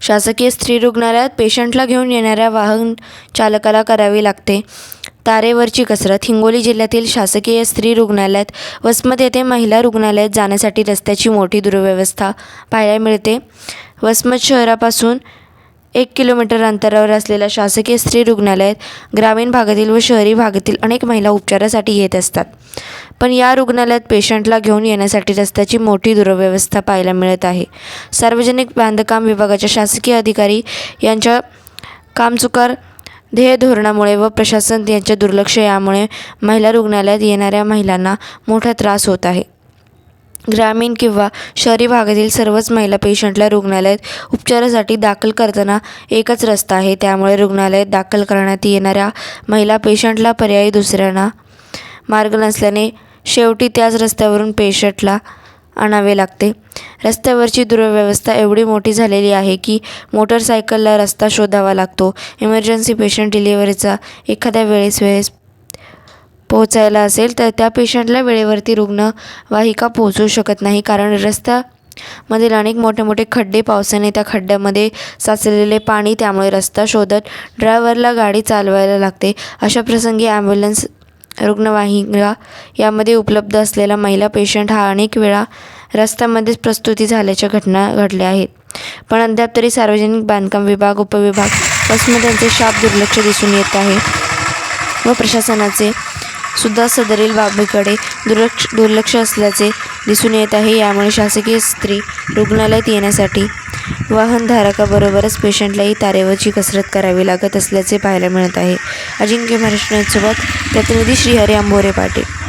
शासकीय स्त्री रुग्णालयात पेशंटला घेऊन येणाऱ्या वाहन चालकाला करावी लागते. तारेवरची कसरत हिंगोली जिल्ह्यातील शासकीय स्त्री रुग्णालयात वसमत येथे महिला रुग्णालयात जाण्यासाठी रस्त्याची मोठी दुर्व्यवस्था पाहायला मिळते. वसमत शहरापासून एक किलोमीटर अंतरावर असलेल्या शासकीय स्त्री रुग्णालयात ग्रामीण भागातील व शहरी भागातील अनेक महिला उपचारासाठी येत असतात. पण या रुग्णालयात पेशंटला घेऊन येण्यासाठी रस्त्याची मोठी दुर्व्यवस्था पाहायला मिळत आहे. सार्वजनिक बांधकाम विभागाच्या शासकीय अधिकारी यांच्या कामचुकार ध्येय धोरणामुळे व प्रशासन यांच्या दुर्लक्ष यामुळे महिला रुग्णालयात येणाऱ्या महिलांना मोठा त्रास होत आहे. ग्रामीण किंवा शहरी भागातील सर्वच महिला पेशंटला रुग्णालयात उपचारासाठी दाखल करताना एकच रस्ता आहे. त्यामुळे रुग्णालयात दाखल करण्यात येणाऱ्या महिला पेशंटला पर्यायी दुसऱ्यांना मार्ग नसल्याने शेवटी त्याच रस्त्यावरून पेशंटला आणावे लागते. रस्त्यावरची दुर्व्यवस्था एवढी मोठी झालेली आहे की मोटरसायकलला रस्ता शोधावा लागतो. इमर्जन्सी पेशंट डिलिव्हरीचा एखाद्या वेळेस वेळेस पोहोचायला असेल तर त्या पेशंटला वेळेवरती रुग्णवाहिका पोहोचू शकत नाही कारण रस्ता मधील अनेक मोठे मोठे खड्डे पावसाने त्या खड्ड्यामध्ये साचलेले पाणी त्यामुळे रस्ता शोधत ड्रायव्हरला गाडी चालवायला लागते. अशा प्रसंगी ॲम्ब्युलन्स रुग्णवाहिका यामध्ये उपलब्ध असलेला महिला पेशंट हा अनेक वेळा रस्त्यामध्येच प्रस्तुती झाल्याच्या घटना घडल्या आहेत. पण अद्याप तरी सार्वजनिक बांधकाम विभाग उपविभाग बसमध्ये त्यांचे शाप दुर्लक्ष दिसून येत आहे व प्रशासनाचे सुद्धा सदरील बाबीकडे दुर्लक्ष दुर्लक्ष असल्याचे दिसून येत आहे. यामुळे शासकीय स्त्री रुग्णालयात येण्यासाठी वाहनधारकाबरोबरच पेशंटलाही तारेवरची कसरत करावी लागत असल्याचे पाहायला मिळत आहे. अजिंक्य महाराष्ट्रासोबत प्रतिनिधी श्रीहरी आंबोरे पाटील.